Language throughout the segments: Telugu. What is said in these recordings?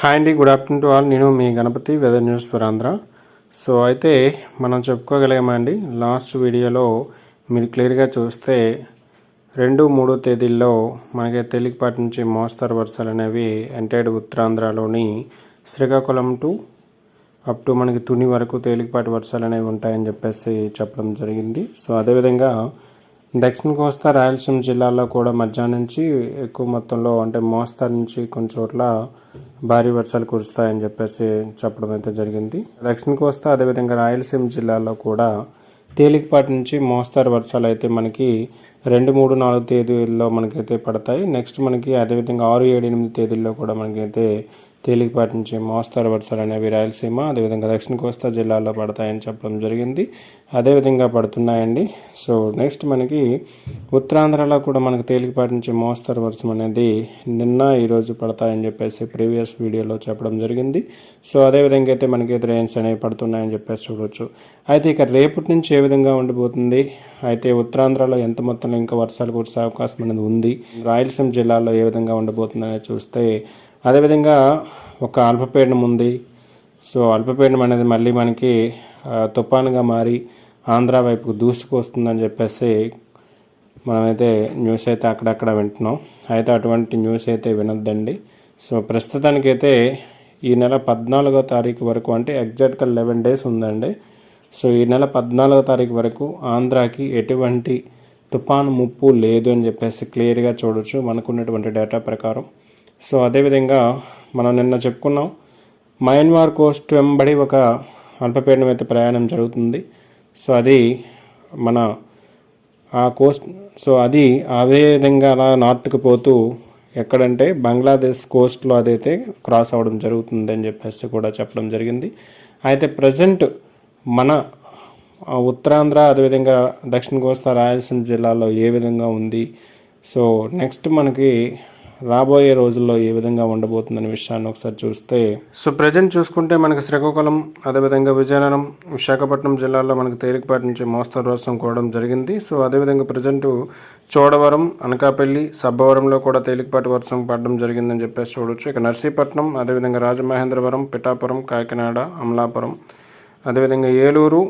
హాయ్ అండి గుడ్ ఆఫ్టర్నూన్ టు ఆల్ నేను మీ Ganapathi weather news for Andhra so అయితే మనం చెప్పుకోగలిగామండి లాస్ట్ వీడియోలో మీరు క్లియర్గా చూస్తే రెండు మూడు తేదీల్లో మనకి తేలికపాటి నుంచి మోస్తరు వర్షాలు అనేవి ఎంటైడ్ ఉత్తరాంధ్రలోని శ్రీకాకుళం టు అప్ టు మనకి తుని వరకు తేలికపాటి వర్షాలు అనేవి ఉంటాయని చెప్పేసి చెప్పడం జరిగింది. సో అదేవిధంగా దక్షిణ కోస్తా రాయలసీమ జిల్లాలో కూడా మధ్యాహ్నం నుంచి ఎక్కువ మొత్తంలో అంటే మోస్తరు నుంచి కొన్ని చోట్ల భారీ వర్షాలు కురుస్తాయని చెప్పేసి చెప్పడం అయితే జరిగింది. దక్షిణ కోస్తా అదేవిధంగా రాయలసీమ జిల్లాలో కూడా తేలికపాటి నుంచి మోస్తరు వర్షాలు అయితే మనకి రెండు మూడు నాలుగు తేదీల్లో మనకైతే పడతాయి. నెక్స్ట్ మనకి అదేవిధంగా ఆరు ఏడు ఎనిమిది తేదీల్లో కూడా మనకైతే తేలికపాటి నుంచి మోస్తరు వర్షాలు అనేవి రాయలసీమ అదేవిధంగా దక్షిణ కోస్తా జిల్లాలో పడతాయని చెప్పడం జరిగింది. అదేవిధంగా పడుతున్నాయండి. సో నెక్స్ట్ మనకి ఉత్తరాంధ్రలో కూడా మనకు తేలికపాటి నుంచి మోస్తరు వర్షం అనేది నిన్న ఈరోజు పడతాయని చెప్పేసి ప్రీవియస్ వీడియోలో చెప్పడం జరిగింది. సో అదేవిధంగా అయితే మనకి రైన్స్ అనేవి పడుతున్నాయని చెప్పేసి చూడవచ్చు అయితే ఇక రేపటి నుంచి ఏ విధంగా ఉండిపోతుంది? అయితే ఉత్తరాంధ్రలో ఎంత మొత్తంలో ఇంకా వర్షాలు కురిసే అవకాశం అనేది ఉంది? రాయలసీమ జిల్లాలో ఏ విధంగా ఉండబోతుంది చూస్తే అదేవిధంగా ఒక అల్పపీడనం ఉంది. సో అల్పపీడనం అనేది మళ్ళీ మనకి తుఫానుగా మారి ఆంధ్ర వైపుకు దూసుకొస్తుందని చెప్పేసి మనమైతే న్యూస్ అయితే అక్కడక్కడ వింటున్నాం. అయితే అటువంటి న్యూస్ అయితే వినొద్దండి. సో ప్రస్తుతానికైతే ఈ నెల పద్నాలుగో తారీఖు వరకు అంటే ఎగ్జాక్ట్గా లెవెన్ డేస్ ఉందండి. సో ఈ నెల పద్నాలుగో తారీఖు వరకు ఆంధ్రాకి ఎటువంటి తుఫాను ముప్పు లేదు అని చెప్పేసి క్లియర్గా చూడొచ్చు. మనకున్నటువంటి డేటా ప్రకారం సో అదేవిధంగా మనం నిన్న చెప్పుకున్నాం మయన్మార్ కోస్ట్ వెంబడి ఒక అల్పపీడనం అయితే ప్రయాణం జరుగుతుంది. సో అది మన ఆ కోస్ట్ సో అది అదే విధంగా అలా నార్త్కి పోతూ ఎక్కడంటే బంగ్లాదేశ్ కోస్ట్లో అదైతే క్రాస్ అవ్వడం జరుగుతుంది అని చెప్పేసి కూడా చెప్పడం జరిగింది. అయితే ప్రజెంట్ మన ఉత్తరాంధ్ర అదేవిధంగా దక్షిణ కోస్తా రాయలసీమ జిల్లాలో ఏ విధంగా ఉంది? సో నెక్స్ట్ మనకి రాబోయే రోజుల్లో ఏ విధంగా ఉండబోతుందనే విషయాన్ని ఒకసారి చూస్తే సో ప్రజెంట్ చూసుకుంటే మనకి శ్రీకాకుళం అదేవిధంగా విజయనగరం విశాఖపట్నం జిల్లాలో మనకి తేలికపాటి నుంచి మోస్తరు వర్షం కూడా జరిగింది. సో అదేవిధంగా ప్రజెంట్ చోడవరం అనకాపల్లి సబ్బవరంలో కూడా తేలికపాటి వర్షం పడడం జరిగిందని చెప్పేసి చూడవచ్చు ఇక నర్సీపట్నం అదేవిధంగా రాజమహేంద్రవరం పిఠాపురం కాకినాడ అమలాపురం అదేవిధంగా ఏలూరు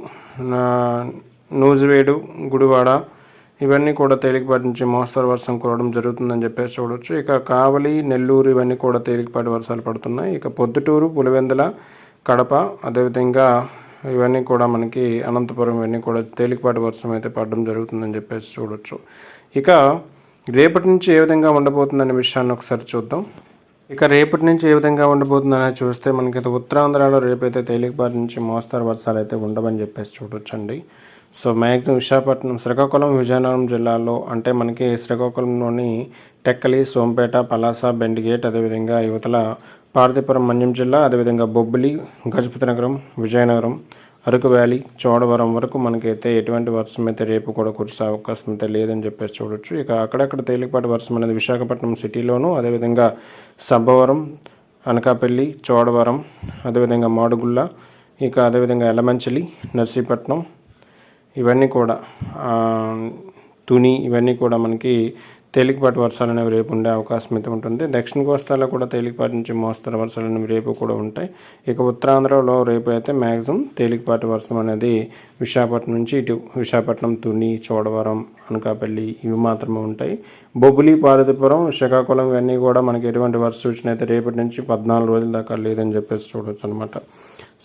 నూజివేడు గుడివాడ ఇవన్నీ కూడా తేలికపాటి నుంచి మోస్తరు వర్షం కురవడం జరుగుతుందని చెప్పేసి చూడవచ్చు ఇక కావలి నెల్లూరు ఇవన్నీ కూడా తేలికపాటి వర్షాలు పడుతున్నాయి. ఇక పొద్దుటూరు పులివెందుల కడప అదేవిధంగా ఇవన్నీ కూడా మనకి అనంతపురం ఇవన్నీ కూడా తేలికపాటి వర్షం అయితే పడడం జరుగుతుందని చెప్పేసి చూడవచ్చు ఇక రేపటి నుంచి ఏ విధంగా ఉండబోతుందనే విషయాన్ని ఒకసారి చూద్దాం. ఇక రేపటి నుంచి ఏ విధంగా ఉండబోతుందని చూస్తే మనకి ఉత్తరాంధ్రలో రేపైతే తేలికపాటి నుంచి మోస్తరు వర్షాలు అయితే ఉండవని చెప్పేసి చూడొచ్చండి. సో మ్యాక్సిమం విశాఖపట్నం శ్రీకాకుళం విజయనగరం జిల్లాలో అంటే మనకి శ్రీకాకుళంలోని టెక్కలి సోంపేట పలాస బెండిగేట్ అదేవిధంగా యువతల పార్థిపురం మన్యం జిల్లా అదేవిధంగా బొబ్బిలి గజపతి నగరం విజయనగరం అరకు వ్యాలీ చోడవరం వరకు మనకైతే ఎటువంటి వర్షం అయితే రేపు కూడా కురిసే అవకాశం అయితే లేదని చెప్పేసి చూడొచ్చు. ఇక అక్కడక్కడ తేలికపాటి వర్షం అనేది విశాఖపట్నం సిటీలోను అదేవిధంగా సబ్బవరం అనకాపల్లి చోడవరం అదేవిధంగా మాడుగుల్ల ఇక అదేవిధంగా ఎలమంచిలి నర్సీపట్నం ఇవన్నీ కూడా తుని ఇవన్నీ కూడా మనకి తేలికపాటి వర్షాలు అనేవి రేపు ఉండే అవకాశం అయితే ఉంటుంది. దక్షిణ కోస్తాలో కూడా తేలికపాటి నుంచి మోస్తరు వర్షాలు అనేవి రేపు కూడా ఉంటాయి. ఇక ఉత్తరాంధ్రలో రేపు అయితే మ్యాక్సిమం తేలికపాటి వర్షం అనేది విశాఖపట్నం నుంచి ఇటు విశాఖపట్నం తుని చోడవరం అనకాపల్లి ఇవి మాత్రమే ఉంటాయి. బొబ్బులి పార్వతీపురం శ్రీకాకుళం ఇవన్నీ కూడా మనకి ఎటువంటి వర్ష సూచన అయితే రేపటి నుంచి పద్నాలుగు రోజుల దాకా లేదని చెప్పేసి చూడవచ్చు అనమాట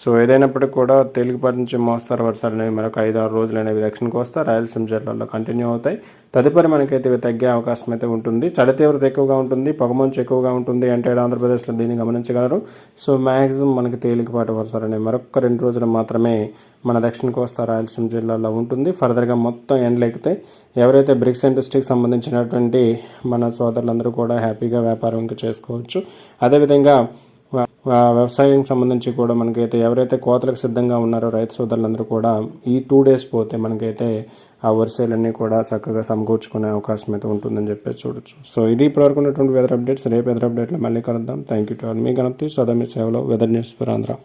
సో ఏదైనప్పటికీ కూడా తేలికపాటి నుంచి మోస్తారు వర్షాలు అనేవి మరొక ఐదు ఆరు రోజులు అనేవి దక్షిణ కోస్తా రాయలసీమ జిల్లాలో కంటిన్యూ అవుతాయి. తదుపరి మనకైతే ఇవి తగ్గే అవకాశం అయితే ఉంటుంది. చలి తీవ్రత ఎక్కువగా ఉంటుంది. పొగమంచు ఎక్కువగా ఉంటుంది అంటే ఆంధ్రప్రదేశ్లో దీన్ని గమనించగలరు. సో మ్యాక్సిమం మనకి తేలికపాటి వర్షాలు అనేవి మరొక రెండు రోజులు మాత్రమే మన దక్షిణ కోస్తా రాయలసీమ జిల్లాలో ఉంటుంది. ఫర్దర్గా మొత్తం ఎండలు ఎక్కితే ఎవరైతే బ్రిక్స్ ఇండస్ట్రీకి సంబంధించినటువంటి మన సోదరులందరూ కూడా హ్యాపీగా వ్యాపారం ఇంకా చేసుకోవచ్చు. అదేవిధంగా వ్యవసాయం సంబంధించి కూడా మనకైతే ఎవరైతే కోతలకు సిద్ధంగా ఉన్నారో రైతు సోదరులందరూ కూడా ఈ టూ డేస్ పోతే మనకైతే ఆ వరుసలన్నీ కూడా చక్కగా సమకూర్చుకునే అవకాశం అయితే ఉంటుందని చెప్పేసి చూడొచ్చు. సో ఇది ఇప్పటివరకు ఉన్నటువంటి వెదర్ అప్డేట్స్ రేపు వెదర్ అప్డేట్లో మళ్ళీ కలుద్దాం. థ్యాంక్ యూ టు ఆల్ మీ గణపతి సదా మీ సేవలో వెదర్ న్యూస్ ఫర్ ఆంధ్ర